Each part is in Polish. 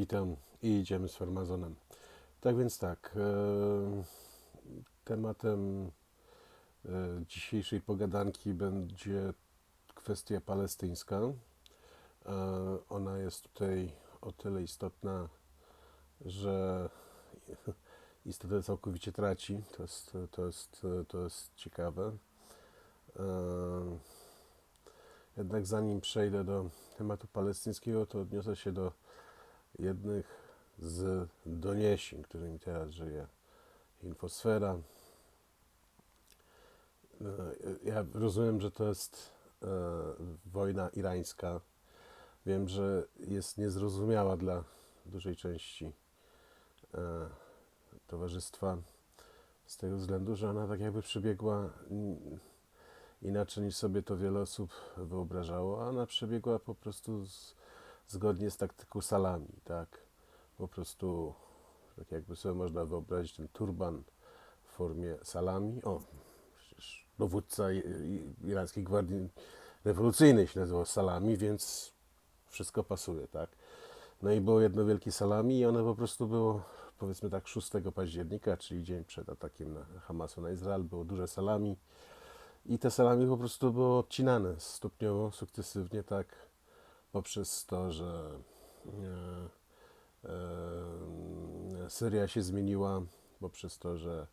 Witam i idziemy z farmazonem. Tak więc tak, e, tematem e, dzisiejszej pogadanki będzie kwestia palestyńska. E, ona jest tutaj o tyle istotna, że istotę całkowicie traci. To jest, to jest, to jest ciekawe. Jednak zanim przejdę do tematu palestyńskiego, to odniosę się do jednych z doniesień, którymi teraz żyje infosfera. E, Ja rozumiem, że to jest e, wojna irańska. Wiem, że jest niezrozumiała dla dużej części e, towarzystwa z tego względu, że ona tak jakby przebiegła inaczej niż sobie to wiele osób wyobrażało, a ona przebiegła po prostu z, zgodnie z taktyką salami, tak? Po prostu tak jakby sobie można wyobrazić ten turban w formie salami. O, przecież dowódca i- i- irańskiej gwardii rewolucyjnej się nazywał salami, więc wszystko pasuje, tak? No i było jedno wielkie salami i one po prostu było, powiedzmy tak, 6 października, czyli dzień przed atakiem na Hamasu na Izrael, było duże salami i te salami po prostu było odcinane stopniowo, sukcesywnie, tak, poprzez to, że e, e, Syria się zmieniła, poprzez to, że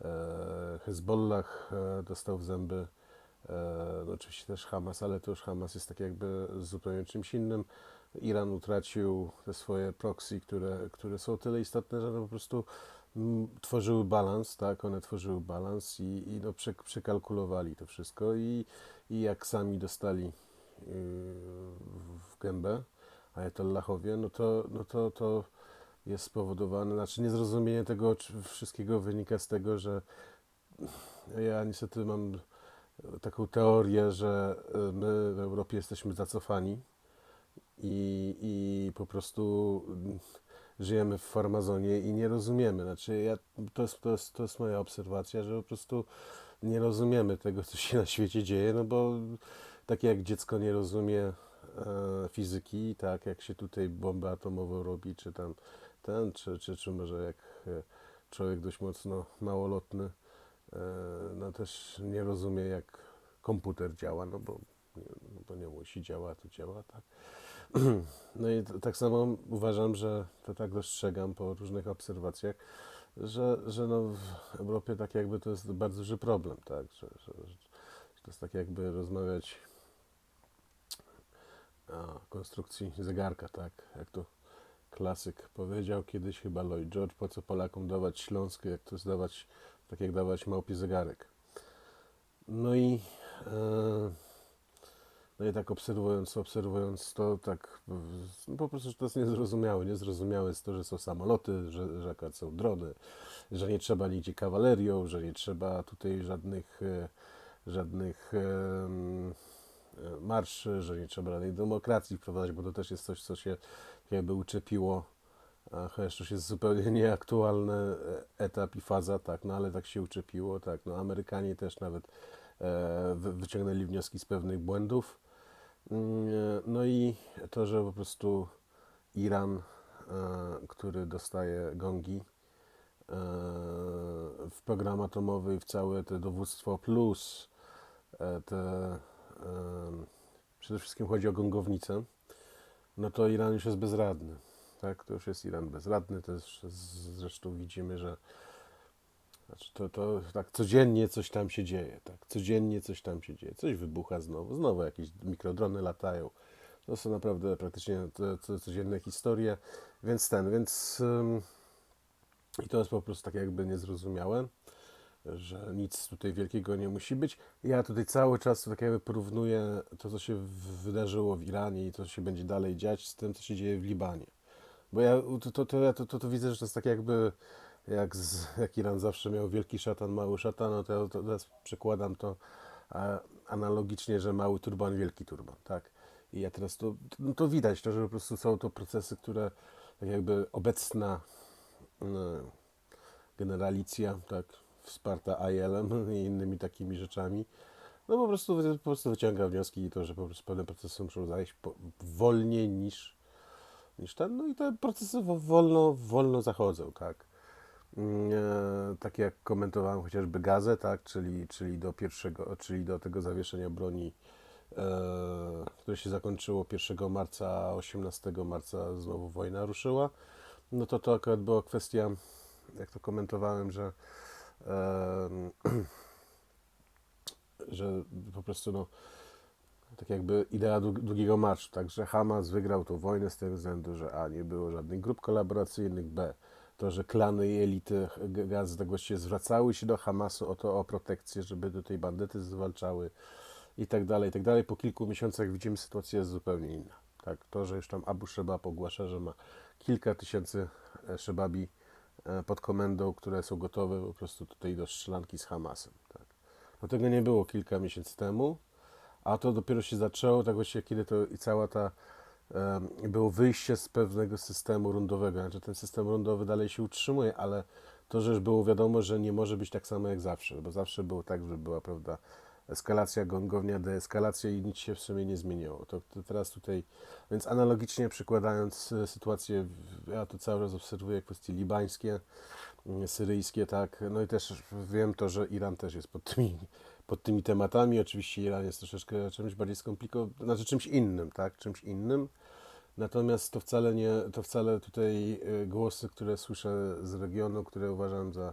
e, Hezbollah dostał w zęby, no oczywiście też Hamas, ale to już Hamas jest tak jakby zupełnie czymś innym. Iran utracił te swoje proxy, które, które są tyle istotne, że one po prostu tworzyły balans, tak, one tworzyły balans i, i no, prze, przekalkulowali to wszystko i, i jak sami dostali w gębę Ayatollahowie, no to, no to, to jest spowodowane, znaczy niezrozumienie tego wszystkiego wynika z tego, że ja niestety mam taką teorię, że y, my w Europie jesteśmy zacofani i, i po prostu żyjemy w farmazonie i nie rozumiemy. Znaczy, ja, to, jest, to, jest, to jest moja obserwacja, że po prostu nie rozumiemy tego, co się na świecie dzieje, no bo tak jak dziecko nie rozumie e, fizyki, tak jak się tutaj bombę atomową robi, czy tam ten, czy, czy, czy może jak e, człowiek dość mocno małolotny, e, no też nie rozumie, jak komputer działa, no bo, nie- no bo nie musi, działa, to działa, tak. No i tak samo uważam, że to tak dostrzegam po różnych obserwacjach, że, że no w Europie tak jakby to jest bardzo duży problem, tak, że, że, że to jest tak jakby rozmawiać konstrukcji zegarka, tak, jak to klasyk powiedział kiedyś chyba Lloyd George, po co Polakom dawać Śląskę, jak to jest dawać, tak jak dawać małpi zegarek. No i e, no i tak obserwując, obserwując to, tak no po prostu to jest niezrozumiałe. Niezrozumiałe jest to, że są samoloty, że, że są drony, że nie trzeba nigdzie kawalerią, że nie trzeba tutaj żadnych, e, żadnych e, marszy, że nie trzeba żadnej demokracji wprowadzać, bo to też jest coś, co się jakby uczepiło, chociaż to jest zupełnie nieaktualny e, etap i faza, tak, no ale tak się uczepiło, tak, no Amerykanie też nawet e, wy- wyciągnęli wnioski z pewnych błędów. Mm, e, No i to, że po prostu Iran, e, który dostaje gongi e, w program atomowy, w całe te dowództwo plus e, te, e, przede wszystkim chodzi o gongownicę, no to Iran już jest bezradny. Tak, to już jest Iran bezradny, też z- zresztą widzimy, że znaczy to, to tak codziennie coś tam się dzieje, tak, codziennie coś tam się dzieje, coś wybucha znowu, znowu jakieś mikrodrony latają. To są naprawdę praktycznie to, to codzienne historie, więc ten, więc i to jest po prostu tak jakby niezrozumiałe, że nic tutaj wielkiego nie musi być. Ja tutaj cały czas tak jakby porównuję to, co się wydarzyło w Iranie i to, co się będzie dalej dziać z tym, co się dzieje w Libanie. Bo ja to, to, to, to, to, to widzę, że to jest tak jakby jak, z, jak Iran zawsze miał wielki szatan, mały szatan, no to to teraz przekładam to analogicznie, że mały turban, wielki turban, tak? I ja teraz to, no to widać, to, że po prostu są to procesy, które tak jakby obecna no, generalicja, tak, wsparta IL-em i innymi takimi rzeczami, no po prostu, po prostu wyciąga wnioski i to, że po prostu pewne procesy muszą zajść po, wolniej niż niż ten. No i te procesy wo- wolno, wolno zachodzą, tak. Mm, E, tak jak komentowałem chociażby gazę, tak, czyli, czyli do pierwszego, czyli do tego zawieszenia broni, e, które się zakończyło 1 marca, 18 marca znowu wojna ruszyła, no to to akurat była kwestia, jak to komentowałem, że że po prostu no, tak jakby idea dług- długiego marszu, tak, że Hamas wygrał tą wojnę z tego względu, że A, nie było żadnych grup kolaboracyjnych, B, to, że klany i elity gazy tak zwracały się do Hamasu o to, o protekcję, żeby do tej bandyty zwalczały i tak dalej, i tak dalej. Po kilku miesiącach widzimy, sytuacja jest zupełnie inna. Tak, to, że już tam Abu Shebab ogłasza, że ma kilka tysięcy e, Shebabi pod komendą, które są gotowe po prostu tutaj do strzelanki z Hamasem. Tak. No tego nie było kilka miesięcy temu, a to dopiero się zaczęło, tak właściwie kiedy to i cała ta em, było wyjście z pewnego systemu rundowego. Znaczy ten system rundowy dalej się utrzymuje, ale to, że już było wiadomo, że nie może być tak samo jak zawsze, bo zawsze było tak, że była, prawda, eskalacja, gongownia, deeskalacja i nic się w sumie nie zmieniło. To, to teraz tutaj, więc analogicznie przykładając e, sytuację, ja to cały czas obserwuję kwestie libańskie, mm, syryjskie, tak, no i też wiem to, że Iran też jest pod tymi, pod tymi tematami. Oczywiście Iran jest troszeczkę czymś bardziej skomplikowanym, znaczy czymś innym, tak, czymś innym. Natomiast to wcale nie, to wcale tutaj y, głosy, które słyszę z regionu, które uważam za,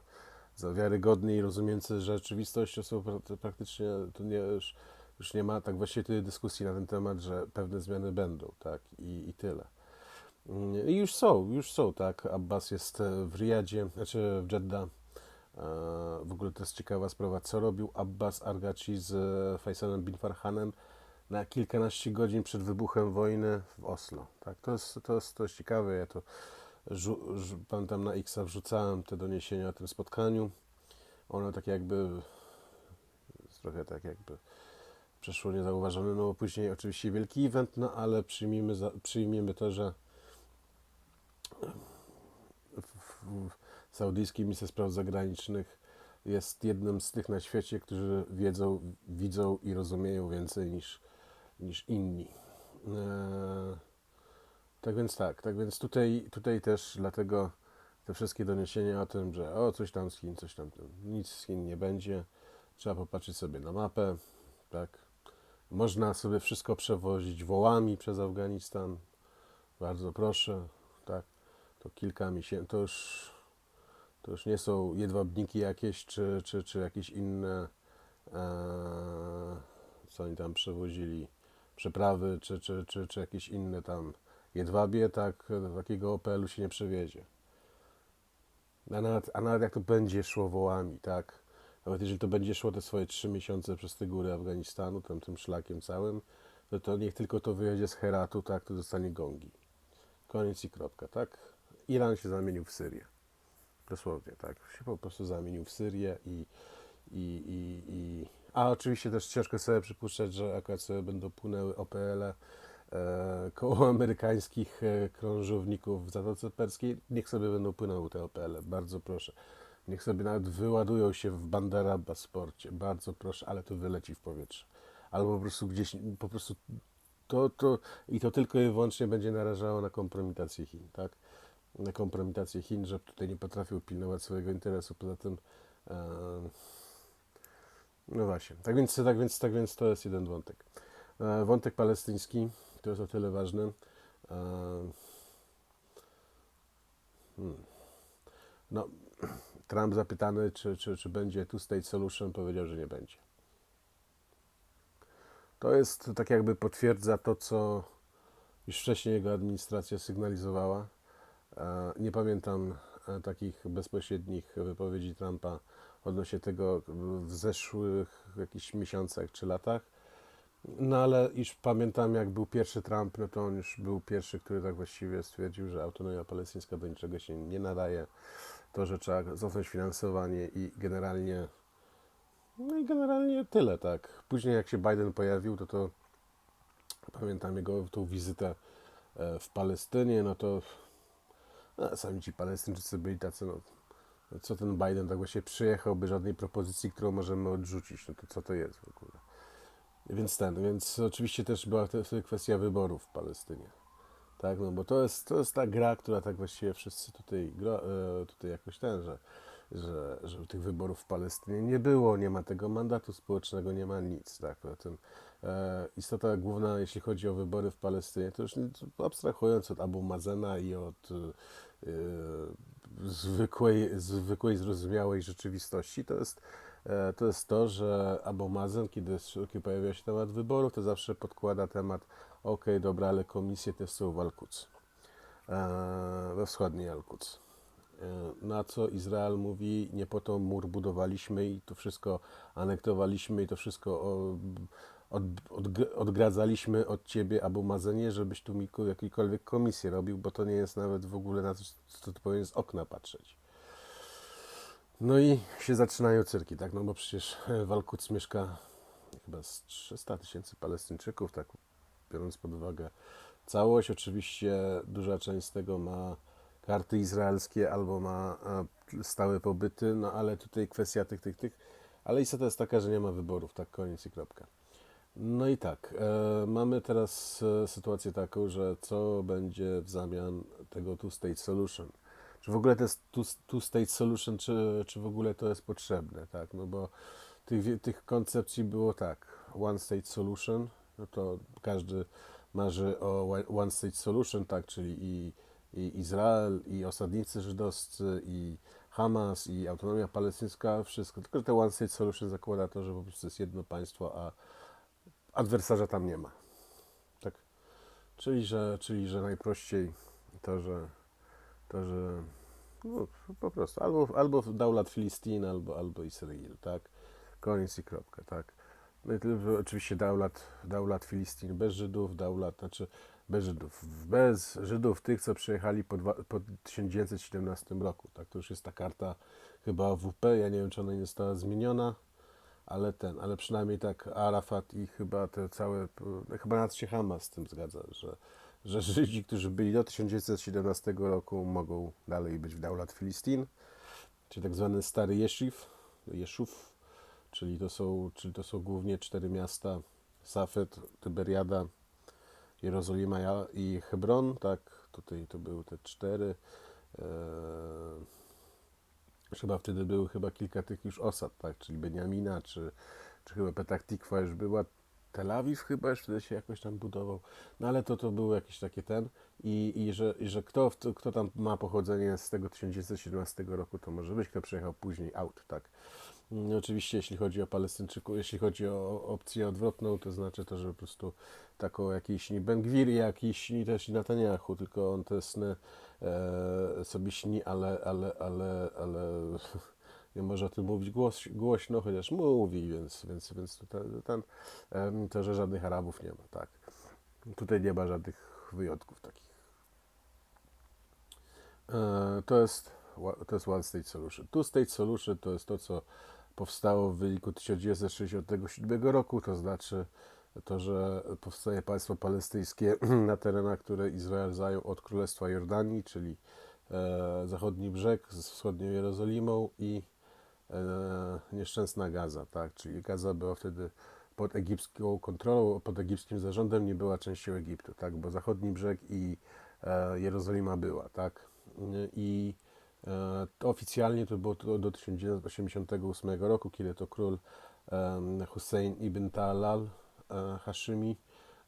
za wiarygodne i rozumiejące rzeczywistość, to praktycznie, to nie, już, już nie ma tak właściwie tej dyskusji na ten temat, że pewne zmiany będą, tak, i, i tyle. Mm, I już są, już są, tak. Abbas jest e, w Riyadzie, znaczy w Jeddah. E, W ogóle to jest ciekawa sprawa, co robił Abbas Argaci z e, Faisalem bin Farhanem na kilkanaście godzin przed wybuchem wojny w Oslo. Tak, to jest, to jest, to jest ciekawe. Ja to pamiętam na X wrzucałem te doniesienia o tym spotkaniu. Ono tak jakby trochę tak jakby przeszło niezauważone, no bo później oczywiście wielki event, no ale przyjmijmy, za, przyjmiemy to, że w- saudyjski minister spraw zagranicznych jest jednym z tych na świecie, którzy wiedzą, widzą i rozumieją więcej niż, niż inni. Eee, tak więc tak, tak więc tutaj, tutaj też dlatego te wszystkie doniesienia o tym, że o coś tam z Chin, coś tam, nic z Chin nie będzie, trzeba popatrzeć sobie na mapę, tak. Można sobie wszystko przewozić wołami przez Afganistan, bardzo proszę, tak. To kilka miesięcy, to już to już nie są jedwabniki jakieś, czy, czy, czy jakieś inne, e, co oni tam przewozili, przeprawy, czy, czy, czy, czy jakieś inne tam jedwabie, tak, takiego OPL-u się nie przewiezie. A nawet, a nawet jak to będzie szło wołami, tak, nawet jeżeli to będzie szło te swoje trzy miesiące przez te góry Afganistanu, tam tym szlakiem całym, to, to niech tylko to wyjedzie z Heratu, tak, to dostanie gongi. Koniec i kropka, tak. Iran się zamienił w Syrię. Dosłownie, tak. Się po prostu zamienił w Syrię i, i, i, i... A oczywiście też ciężko sobie przypuszczać, że akurat sobie będą płynęły OPL-e koło amerykańskich e, krążowników w Zatoce Perskiej. Niech sobie będą płynęły te OPL-e, bardzo proszę. Niech sobie nawet wyładują się w Bandaraba sporcie, bardzo proszę, ale to wyleci w powietrze. Albo po prostu gdzieś, po prostu to, to i to tylko i wyłącznie będzie narażało na kompromitację Chin, tak? Na kompromitację Chin, że tutaj nie potrafią pilnować swojego interesu. Poza tym, e, no właśnie. Tak więc, tak więc, tak więc to jest jeden wątek. E, wątek palestyński to jest o tyle ważny. E, hmm. No, Trump zapytany, czy, czy, czy będzie two state solution, powiedział, że nie będzie. To jest tak jakby potwierdza to, co już wcześniej jego administracja sygnalizowała. E, Nie pamiętam e, takich bezpośrednich wypowiedzi Trumpa odnośnie tego w zeszłych jakichś miesiącach czy latach. No ale już pamiętam, jak był pierwszy Trump, no to on już był pierwszy, który tak właściwie stwierdził, że autonomia palestyńska do niczego się nie nadaje. To, że trzeba cofnąć finansowanie i generalnie no i generalnie tyle, tak. Później jak się Biden pojawił, to to pamiętam jego tą wizytę e, w Palestynie, no to no, sami ci Palestyńczycy byli tacy, no co ten Biden tak właśnie przyjechał, by żadnej propozycji, którą możemy odrzucić, no to co to jest w ogóle. Więc ten, więc oczywiście też była wtedy kwestia wyborów w Palestynie. Tak, no bo to jest, to jest ta gra, która tak właściwie wszyscy tutaj, e, tutaj jakoś ten, że, że, że tych wyborów w Palestynie nie było, nie ma tego mandatu społecznego, nie ma nic. Tak, poza tym e, istota główna, jeśli chodzi o wybory w Palestynie, to już abstrahując od Abu Mazena i od e, zwykłej, zwykłej, zrozumiałej rzeczywistości, to jest, e, to jest to, że Abu Mazen, kiedy, kiedy pojawia się temat wyborów, to zawsze podkłada temat okej, dobra, ale komisje też są w Al-Quds, e, we wschodniej Al-Quds. E, Na co Izrael mówi, nie po to mur budowaliśmy i to wszystko anektowaliśmy i to wszystko od, od, odgradzaliśmy od ciebie, Abu Mazenie, żebyś tu mi ko- jakiekolwiek komisję robił, bo to nie jest nawet w ogóle na coś, co ty powinien z okna patrzeć. No i się zaczynają cyrki, tak? No bo przecież w Al-Quds mieszka chyba z 300 tysięcy Palestyńczyków, tak biorąc pod uwagę całość. Oczywiście duża część z tego ma karty izraelskie albo ma stałe pobyty, no ale tutaj kwestia tych, tych, tych. Ale istota jest taka, że nie ma wyborów, tak koniec i kropka. No i tak, e, mamy teraz e, sytuację taką, że co będzie w zamian tego two-state solution? Czy w ogóle to jest two- two-state solution, czy, czy w ogóle to jest potrzebne, tak? No bo tych, tych koncepcji było tak, one-state solution, no to każdy marzy o one- one-state solution, tak, czyli i, i Izrael, i osadnicy żydowscy, i Hamas, i autonomia palestyńska, wszystko. Tylko że te one-state solution zakłada to, że po prostu jest jedno państwo, a adwersarza tam nie ma. Tak. Czyli, że, czyli, że najprościej to, że to, że no, po prostu albo, albo Daulat Filistin, albo, albo Izrael, tak? Koniec i kropka, tak? No i oczywiście Daulat, Daulat Filistin bez Żydów, Daulat, znaczy bez Żydów, bez Żydów tych, co przyjechali po, dwa, po 1917 roku, tak? To już jest ta karta chyba AWP, ja nie wiem, czy ona nie została zmieniona, ale ten, ale przynajmniej tak Arafat i chyba te całe, no chyba nawet się Hamas z tym zgadza, że, że Żydzi, którzy byli do 1917 roku mogą dalej być w Daulat Filistin, czyli tak zwany stary Jesziv, Jeszów, czyli to są, czyli to są głównie cztery miasta, Safed, Tyberiada, Jerozolima i Hebron, tak, tutaj to były te cztery, eee, chyba wtedy były chyba kilka tych już osad, tak, czyli Beniamina, czy, czy chyba Petach Tikwa już była, Tel Awiw chyba wtedy się jakoś tam budował, no ale to, to były jakieś takie ten. I, i że, i że kto, kto tam ma pochodzenie z tego 1917 roku, to może być, kto przyjechał później out, tak. Mm, Oczywiście, jeśli chodzi o Palestyńczyków, jeśli chodzi o opcję odwrotną, to znaczy to, że po prostu taką jakiś nie Bengwir, jakiś nie też Netanyahu, tylko on te sny e, sobie śni, ale, ale, ale, ale nie może o tym mówić głos, głośno, chociaż mówi, więc, więc, więc tutaj, ten, to, że żadnych Arabów nie ma, tak. Tutaj nie ma żadnych wyjątków takich. E, To jest, to jest One State Solution. Two State Solution to jest to, co powstało w wyniku 1967 roku, to znaczy to, że powstaje państwo palestyńskie na terenach, które Izrael zajął od Królestwa Jordanii, czyli e, zachodni brzeg z wschodnią Jerozolimą i nieszczęsna Gaza, tak? Czyli Gaza była wtedy pod egipską kontrolą, pod egipskim zarządem, nie była częścią Egiptu, tak? Bo zachodni brzeg i e, Jerozolima była, tak? I e, to oficjalnie to było do 1988 roku, kiedy to król Hussein ibn Talal e, Hashimi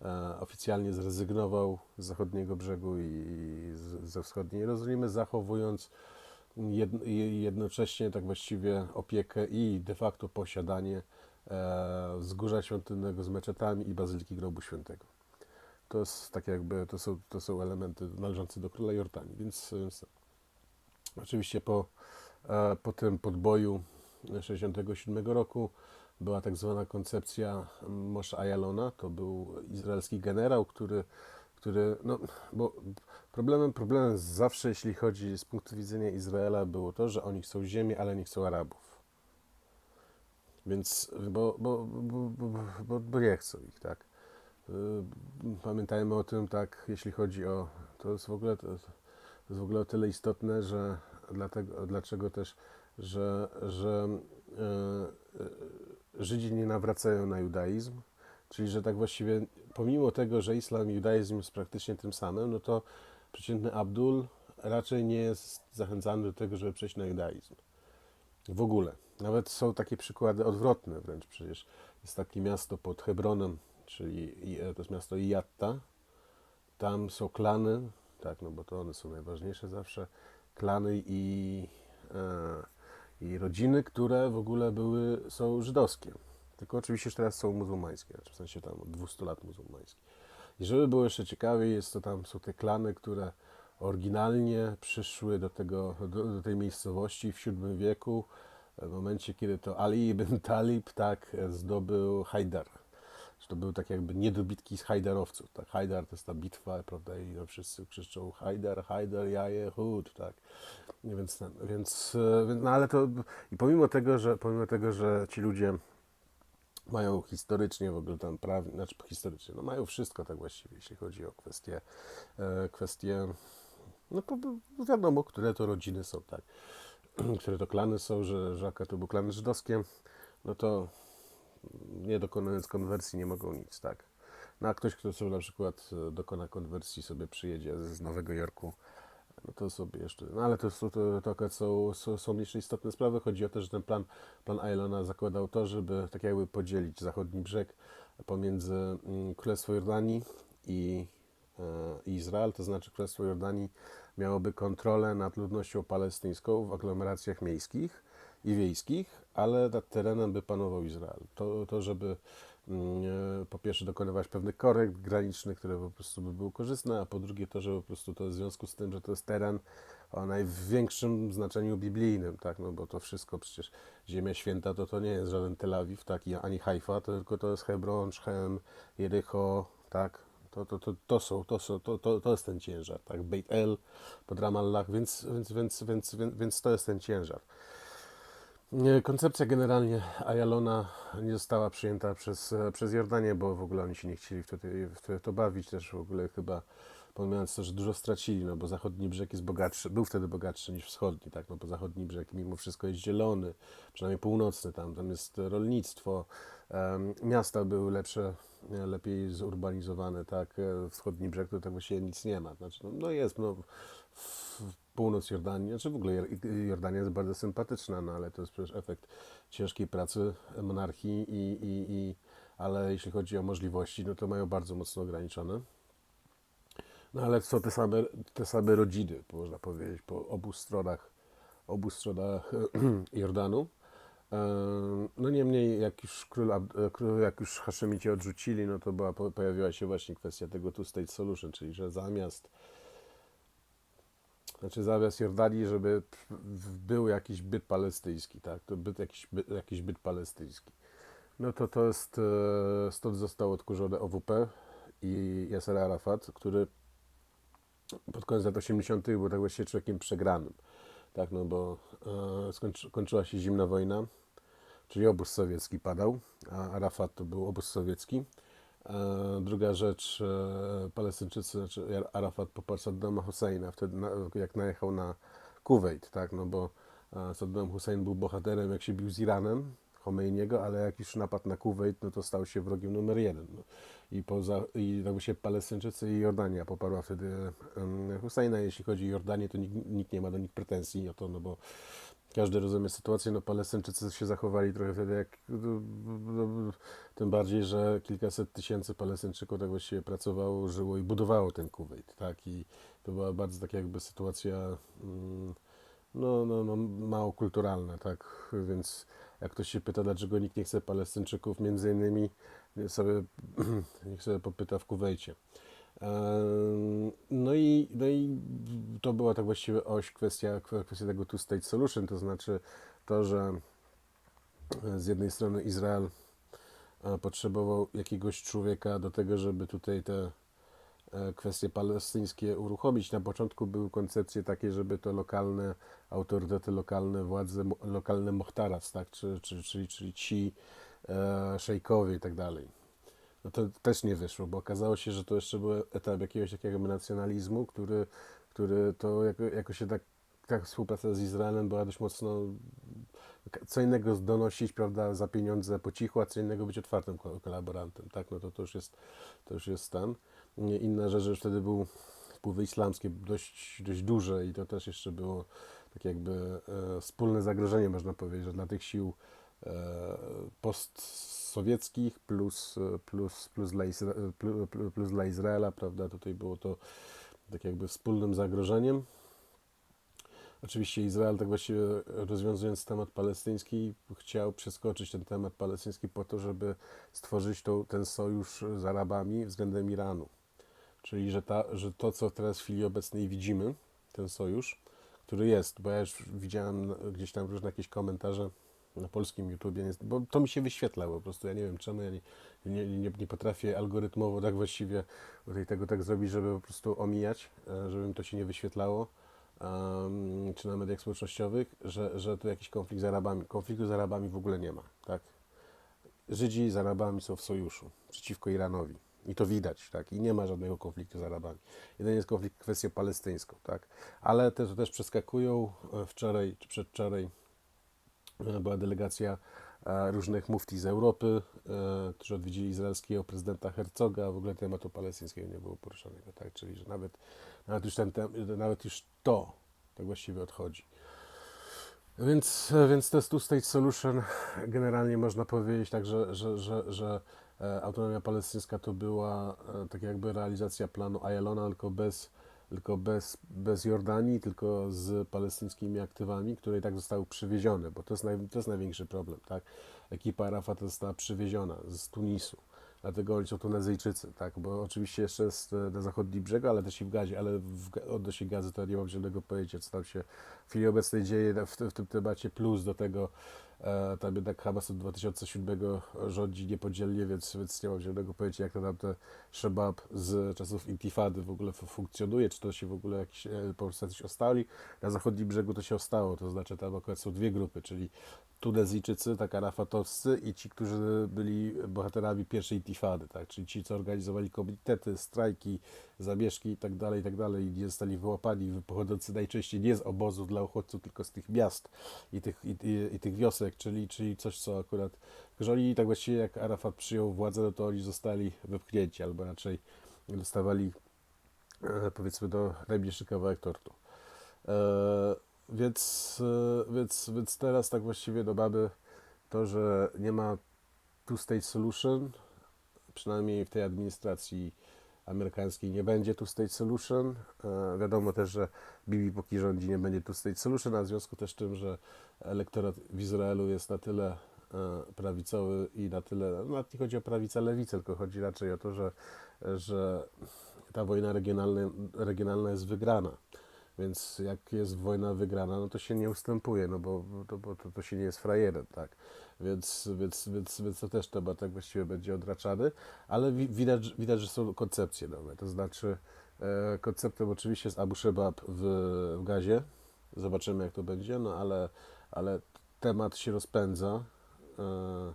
e, oficjalnie zrezygnował z zachodniego brzegu i ze wschodniej Jerozolimy, zachowując jednocześnie tak właściwie opiekę i de facto posiadanie e, wzgórza świątynnego z meczetami i Bazyliki Grobu Świętego. To jest tak jakby, to są, to są elementy należące do króla Jordanii, więc, więc oczywiście po, e, po tym podboju 67 roku była tak zwana koncepcja Moshe Ayalona, to był izraelski generał, który, który no, bo problemem, problemem zawsze, jeśli chodzi z punktu widzenia Izraela, było to, że oni chcą ziemi, ale nie chcą Arabów. Więc, bo, bo, bo, bo, nie chcą ich, tak. Y, Pamiętajmy o tym, tak, jeśli chodzi o, to jest w ogóle, to jest, w ogóle o tyle istotne, że dlatego, dlaczego też, że, że e, e, Żydzi nie nawracają na judaizm, Czyli, że tak właściwie, pomimo tego, że islam i judaizm jest praktycznie tym samym, no to przeciętny Abdul raczej nie jest zachęcany do tego, żeby przejść na judaizm. W ogóle. Nawet są takie przykłady odwrotne wręcz. Przecież jest takie miasto pod Hebronem, czyli e, to jest miasto Ijatta. Tam są klany, tak, no bo to one są najważniejsze zawsze, klany i, e, i rodziny, które w ogóle były, są żydowskie. Tylko oczywiście już teraz są muzułmańskie, znaczy w sensie tam od 200 lat muzułmańskie. I żeby było jeszcze ciekawiej, jest to tam są te klany, które oryginalnie przyszły do, tego, do, do tej miejscowości w VII wieku, w momencie, kiedy to Ali ibn Talib tak zdobył Hajdar. To był tak jakby niedobitki z Hajdarowców. Tak? Hajdar to jest ta bitwa, prawda? I no wszyscy krzyczą Hajdar, Hajdar, jaje, hud, tak? Więc, e, więc, no ale to i pomimo tego, że pomimo tego, że ci ludzie mają historycznie w ogóle tam prawnie, znaczy historycznie, no mają wszystko tak właściwie, jeśli chodzi o kwestie, e, kwestie no wiadomo, które to rodziny są, tak, które to klany są, że, akurat to były klany żydowskie, no to nie dokonując konwersji nie mogą nic, tak. No a ktoś, kto sobie na przykład dokona konwersji, sobie przyjedzie z Nowego Jorku, no to sobie jeszcze, no ale to, są- to, to akurat są, są, mniejsze istotne sprawy. Chodzi o to, że ten plan, plan Ailona zakładał to, żeby tak jakby podzielić zachodni brzeg pomiędzy mm, Królestwo Jordanii i, e, Izrael, to znaczy Królestwo Jordanii miałoby kontrolę nad ludnością palestyńską w aglomeracjach miejskich i wiejskich, ale nad terenem by panował Izrael. To, to żeby mm, e, po pierwsze dokonywać pewnych korekt granicznych, które po prostu by były korzystne, a po drugie to, że po prostu to w związku z tym, że to jest teren o największym znaczeniu biblijnym, tak, no bo to wszystko przecież Ziemia Święta to to nie jest żaden Tel Awiw, tak, ani Haifa, to tylko to jest Hebron, Szchem, Jericho, tak, to, to, to, to są, to, są to, to, to jest ten ciężar, tak, Beit El pod Ramallah, więc, więc, więc, więc, więc, więc to jest ten ciężar. Koncepcja generalnie Ajalona nie została przyjęta przez, przez Jordanię, bo w ogóle oni się nie chcieli w to, to bawić, też w ogóle chyba pomijając to, że dużo stracili, no bo zachodni brzeg jest bogatszy, był wtedy bogatszy niż wschodni, tak, no bo zachodni brzeg mimo wszystko jest zielony, przynajmniej północny tam, tam jest rolnictwo, miasta były lepsze, e, lepiej zurbanizowane, tak, e, wschodni brzeg to tak właściwie nic nie ma, znaczy, no, no jest, no w północ Jordanii, znaczy w ogóle Jor- Jordania jest bardzo sympatyczna, no ale to jest przecież efekt ciężkiej pracy monarchii i, i, i ale jeśli chodzi o możliwości, no to mają bardzo mocno ograniczone. No ale są te same, te same rodziny, można powiedzieć, po obu stronach, obu stronach Jordanu. No niemniej, jak już król, jak już Haszemici odrzucili, no to była, po- pojawiła się właśnie kwestia tego two-state solution, czyli że zamiast znaczy zamiast Jordanii, żeby był jakiś byt palestyński, tak, to byt, jakiś, jakiś byt palestyński. No to to jest, e, stąd został odkurzony OWP i Yasser Arafat, który pod koniec lat 80. był tak właściwie człowiekiem przegranym. Tak, no bo e, skończy, kończyła się zimna wojna, czyli obóz sowiecki padał, a Arafat to był obóz sowiecki. E, druga rzecz, e, Palestyńczycy, znaczy Arafat poparł Saddama Husseina, wtedy na, jak najechał na Kuwait, tak, no bo e, Saddam Hussein był bohaterem, jak się bił z Iranem, Khomeiniego, ale jak już napadł na Kuwait, no to stał się wrogiem numer jeden. No. I, poza, I tak się Palestyńczycy i Jordania poparła wtedy em, Husseina. Jeśli chodzi o Jordanię, to nikt, nikt nie ma do nich pretensji o to, no bo każdy rozumie sytuację, no Palestyńczycy się zachowali trochę wtedy jak, no, no, tym bardziej, że kilkaset tysięcy Palestyńczyków tak właściwie pracowało, żyło i budowało ten Kuwait, tak, i to była bardzo taka jakby sytuacja, mm, no, no, no mało kulturalna, tak, więc jak ktoś się pyta, dlaczego nikt nie chce Palestyńczyków, między innymi sobie, niech sobie popyta w Kuwejcie. No i, no i to była tak właściwie oś, kwestia, kwestia tego two-state solution, to znaczy to, że z jednej strony Izrael e, potrzebował jakiegoś człowieka do tego, żeby tutaj te e, kwestie palestyńskie uruchomić. Na początku były koncepcje takie, żeby to lokalne autorytety, lokalne władze, lokalne mochtaras, tak? czy, czy, czyli, czyli ci e, szejkowie i tak dalej. No to też nie wyszło, bo okazało się, że to jeszcze był etap jakiegoś takiego nacjonalizmu, który, który to jako, jako się tak, tak współpraca z Izraelem była dość mocno co innego donosić, prawda, za pieniądze po cichu, a co innego być otwartym ko- kolaborantem, tak, no to, to już jest, to już jest stan. Inna rzecz, że wtedy był wpływy islamskie dość, dość duże i to też jeszcze było tak jakby e, wspólne zagrożenie, można powiedzieć, że dla tych sił e, postsowieckich plus, plus, plus, dla Izra- plus dla Izraela, prawda, tutaj było to tak jakby wspólnym zagrożeniem. Oczywiście Izrael, tak właściwie rozwiązując temat palestyński, chciał przeskoczyć ten temat palestyński po to, żeby stworzyć tą, ten sojusz z Arabami względem Iranu. Czyli, że, ta, że to, co teraz w chwili obecnej widzimy, ten sojusz, który jest, bo ja już widziałem gdzieś tam różne jakieś komentarze na polskim YouTubie, bo to mi się wyświetla po prostu, ja nie wiem czemu, ja nie, nie, nie, nie potrafię algorytmowo tak właściwie tego tak zrobić, żeby po prostu omijać, e, żeby mi to się nie wyświetlało, em, czy na mediach społecznościowych, że, że tu jakiś konflikt z Arabami. Konfliktu z Arabami w ogóle nie ma, tak? Żydzi z Arabami są w sojuszu przeciwko Iranowi. I to widać, tak? I nie ma żadnego konfliktu z Arabami. Jedynie jest konflikt kwestią palestyńską, tak? Ale też, też przeskakują. E, Wczoraj czy przedwczoraj była delegacja e, różnych mufti z Europy, e, którzy odwiedzili izraelskiego prezydenta Herzoga. W ogóle tematu palestyńskiego nie było poruszonego, tak? Czyli, że nawet, nawet, już, ten, nawet już to tak właściwie odchodzi. Więc, więc to jest two-state solution. Generalnie można powiedzieć tak, że, że, że, że e, autonomia palestyńska to była e, tak jakby realizacja planu Ayalona, tylko bez, tylko bez, bez Jordanii, tylko z palestyńskimi aktywami, które i tak zostały przywiezione, bo to jest, naj, to jest największy problem, tak? Ekipa Arafata została przywieziona z Tunisu. Dlatego oni są Tunezyjczycy, tak? Bo oczywiście jeszcze jest na zachodnim brzegu, ale też i w Gazie, ale w, odnośnie gazy to nie mam żadnego pojęcia, co tam się w chwili obecnej dzieje w, w tym temacie, plus do tego tam jednak Hamas od 2007 rządzi niepodzielnie, więc, więc nie mam żadnego pojęcia, jak tam te Szebab z czasów Intifady w ogóle fu- funkcjonuje, czy to się w ogóle jakiś, e, po prostu coś ostali. Na zachodnim brzegu to się ostało, to znaczy tam akurat są dwie grupy, czyli Tunezyjczycy, tak arafatowscy i ci, którzy byli bohaterami pierwszej intifady, tak? czyli ci, co organizowali komitety, strajki, zamieszki i tak dalej, i tak i nie zostali wyłapani, pochodzący najczęściej nie z obozów dla uchodźców, tylko z tych miast i tych, i, i, i tych wiosek, czyli, czyli coś, co akurat, że oni tak właściwie jak Arafat przyjął władzę, no to oni zostali wypchnięci, albo raczej dostawali e, powiedzmy do najmniejszy kawałek tortu. E, więc, e, więc, więc teraz tak właściwie do baby to, że nie ma two-state solution, przynajmniej w tej administracji amerykańskiej nie będzie two-state solution. E, wiadomo też, że Bibi póki rządzi nie będzie two-state solution, a w związku też z tym, że elektorat w Izraelu jest na tyle e, prawicowy i na tyle, no, nie chodzi o prawicę, lewicę, tylko chodzi raczej o to, że, że ta wojna regionalna, regionalna jest wygrana. Więc jak jest wojna wygrana, no to się nie ustępuje, no bo, to, bo to, to się nie jest frajerem, tak. Więc, więc, więc, więc to też temat tak właściwie będzie odraczany, ale wi- widać, widać, że są koncepcje nowe. To znaczy, e, konceptem oczywiście jest Abu Shebab w, w gazie. Zobaczymy, jak to będzie, no ale, ale temat się rozpędza. E,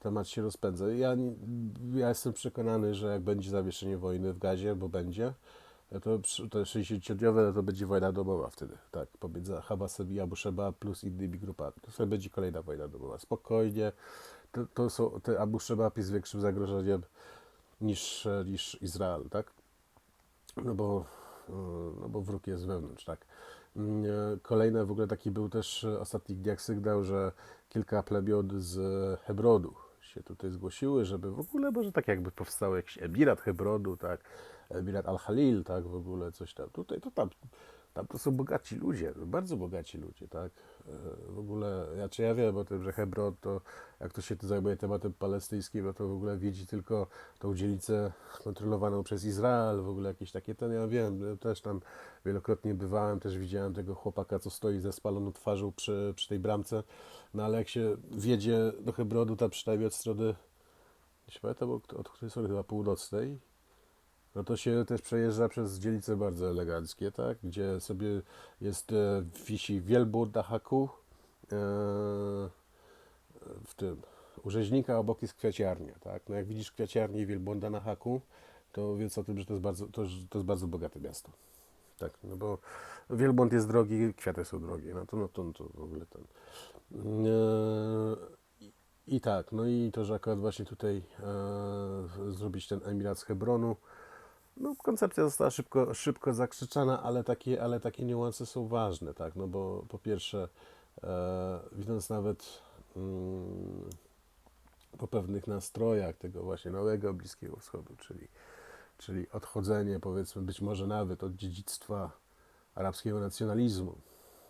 temat się rozpędza. Ja, ja jestem przekonany, że jak będzie zawieszenie wojny w gazie, bo będzie, to, to 60-dniowe, no to będzie wojna domowa wtedy, tak, pomiędzy Hamasem i Abu Shebab plus innymi grupami. To sobie będzie kolejna wojna domowa. Spokojnie, to, to są, te Abu Shebab jest większym zagrożeniem niż, niż Izrael, tak? No bo, no bo wróg jest wewnątrz, tak. Kolejny w ogóle taki był też e, ostatnich dniach sygnał, że kilka plemion z Hebronu się tutaj zgłosiły, żeby w ogóle może tak jakby powstał jakiś emirat Hebronu, tak, emirat Al-Halil, tak, w ogóle coś tam. Tutaj to tam, tam to są bogaci ludzie, bardzo bogaci ludzie, tak. E, W ogóle, ja czy ja wiem o tym, że Hebron to, jak to się zajmuje tematem palestyńskim, no to w ogóle widzi tylko tą dzielnicę kontrolowaną przez Izrael, w ogóle jakieś takie, ten ja wiem, też tam wielokrotnie bywałem, też widziałem tego chłopaka, co stoi ze spaloną twarzą przy, przy tej bramce, no ale jak się wjedzie do Hebronu, tam przynajmniej od strony, nie pamiętam, od której strony, chyba północnej, no to się też przejeżdża przez dzielnice bardzo eleganckie, tak? Gdzie sobie jest, e, wisi wielbłąd na haku, e, w tym, u rzeźnika obok jest kwiaciarnia, tak? No jak widzisz kwiaciarnię i wielbłąda na haku, to wiedz o tym, że to jest bardzo, to, to jest bardzo bogate miasto. tak, no bo wielbłąd jest drogi, kwiaty są drogie, no to, no to, no to w ogóle ten. I- I tak, no i to, że akurat właśnie tutaj e, zrobić ten Emirat z Hebronu, no koncepcja została szybko, szybko zakrzyczana, ale takie, ale takie niuanse są ważne, tak, no bo po pierwsze, e, widząc nawet mm, po pewnych nastrojach tego właśnie nowego Bliskiego Wschodu, czyli, czyli odchodzenie powiedzmy być może nawet od dziedzictwa arabskiego nacjonalizmu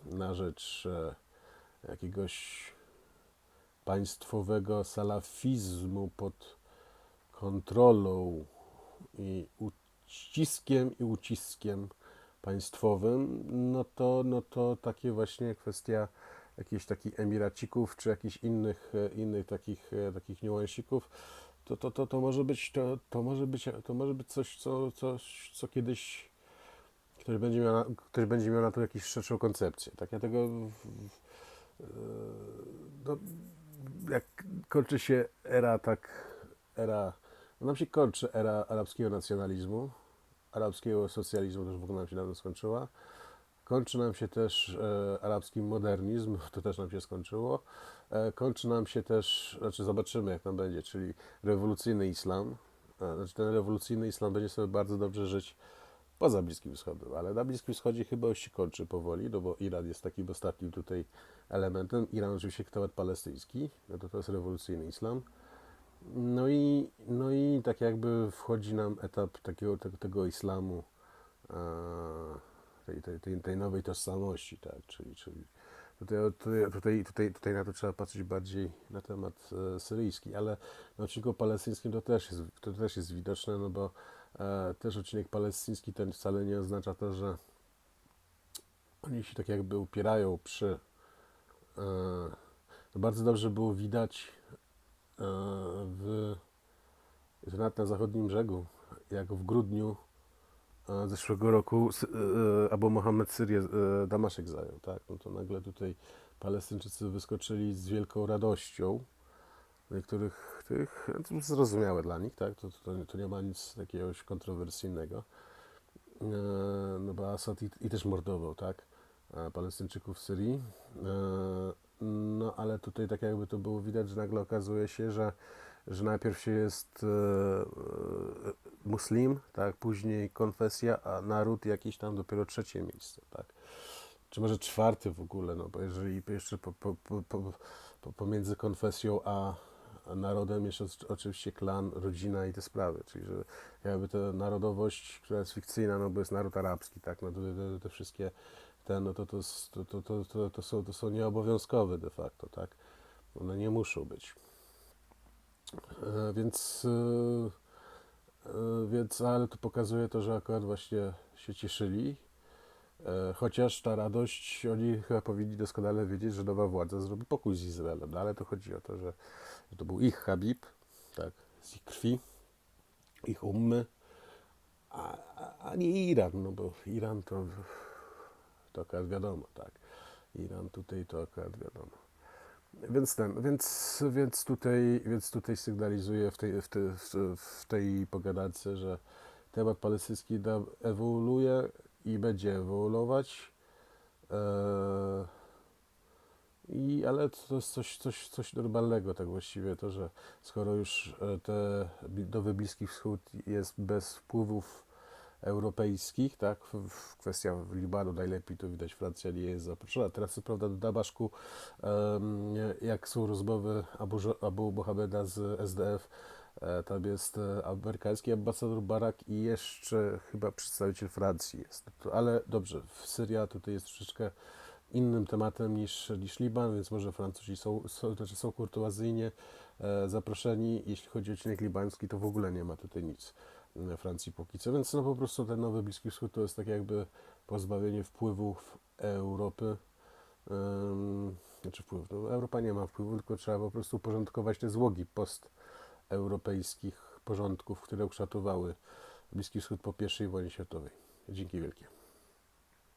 na rzecz e, jakiegoś państwowego salafizmu pod kontrolą i uściskiem i uciskiem państwowym, no to, no to takie właśnie kwestia jakichś takich emiracików czy jakichś innych, e, innych takich, e, takich niuansików, to, to, to, to może być to, to może być to może być coś, co, coś, co kiedyś ktoś będzie miał ktoś będzie miał na to jakąś szerszą koncepcję. Tak ja tego e, no, jak kończy się era tak era no nam się kończy era arabskiego nacjonalizmu, arabskiego socjalizmu też w ogóle nam się dawno skończyła. Kończy nam się też e, arabski modernizm, to też nam się skończyło. E, kończy nam się też, znaczy zobaczymy jak tam będzie, czyli rewolucyjny islam. E, znaczy ten rewolucyjny islam będzie sobie bardzo dobrze żyć poza Bliskim Wschodem, ale na Bliskim Wschodzie chyba już się kończy powoli, no bo Iran jest takim ostatnim tutaj elementem. Iran oczywiście temat palestyński, no to to jest rewolucyjny islam. No i, no i tak jakby wchodzi nam etap takiego, tego, tego islamu, tej, tej, tej, tej nowej tożsamości, tak, czyli, czyli tutaj, tutaj, tutaj, tutaj, na to trzeba patrzeć bardziej na temat e, syryjski, ale na odcinku palestyńskim to też jest, to też jest widoczne, no bo e, też odcinek palestyński ten wcale nie oznacza to, że oni się tak jakby upierają przy e, to bardzo dobrze było widać w to nawet na zachodnim brzegu, jak w grudniu e, zeszłego roku e, Abu Mohammed Syrię, e, Damaszek zajął, tak? No to nagle tutaj Palestyńczycy wyskoczyli z wielką radością. Niektórych tych, no to zrozumiałe dla nich, tak? To, to, to nie ma nic jakiegoś kontrowersyjnego. E, No bo Assad i, i też mordował, tak? E, Palestyńczyków w Syrii. No ale tutaj tak jakby to było widać, że nagle okazuje się, że, że najpierw się jest e, e, muslim, tak? Później konfesja, a naród jakiś tam dopiero trzecie miejsce, tak? Czy może czwarty w ogóle, no bo jeżeli jeszcze po, po, po, po, po, pomiędzy konfesją a narodem oc- oczywiście klan, rodzina i te sprawy, czyli że jakby ta narodowość, która jest fikcyjna, no bo jest naród arabski, tak, no to te, te wszystkie te, no to, to, to, to, to, to, są, to są nieobowiązkowe de facto, tak, one nie muszą być. E, więc, e, e, więc, ale to pokazuje to, że akurat właśnie się cieszyli, Chociaż ta radość, oni chyba powinni doskonale wiedzieć, że nowa władza zrobi pokój z Izraelem. No ale to chodzi o to, że, że to był ich Habib, tak, z ich krwi, ich ummy, a, a nie Iran, no bo Iran to, to akurat wiadomo, tak. Iran tutaj to akurat wiadomo. Więc ten, więc, więc tutaj, więc tutaj sygnalizuję w tej, w tej, w- tej pogadance, że temat palestyński ewoluuje i będzie ewoluować. Eee, i, ale to jest coś, coś, coś normalnego, tak właściwie, to, że skoro już e, te nowy Bliski Wschód jest bez wpływów europejskich, tak, kwestia Libanu najlepiej to widać, Francja nie jest zaproszona. Teraz co prawda do Damaszku, jak są rozmowy Abu, Abu Mohameda z SDF, e, tam jest e, amerykański ambasador Barak i jeszcze chyba przedstawiciel Francji jest. Ale dobrze, Syria tutaj jest troszeczkę innym tematem niż, niż Liban, więc może Francuzi są, są, znaczy są kurtuazyjnie e, zaproszeni. Jeśli chodzi o odcinek libański, to w ogóle nie ma tutaj nic Francji póki co, więc no po prostu ten nowy Bliski Wschód to jest tak jakby pozbawienie wpływów Europy. Znaczy wpływów, no, Europa nie ma wpływu, tylko trzeba po prostu uporządkować te złogi posteuropejskich porządków, które ukształtowały Bliski Wschód po I wojnie światowej. Dzięki wielkie.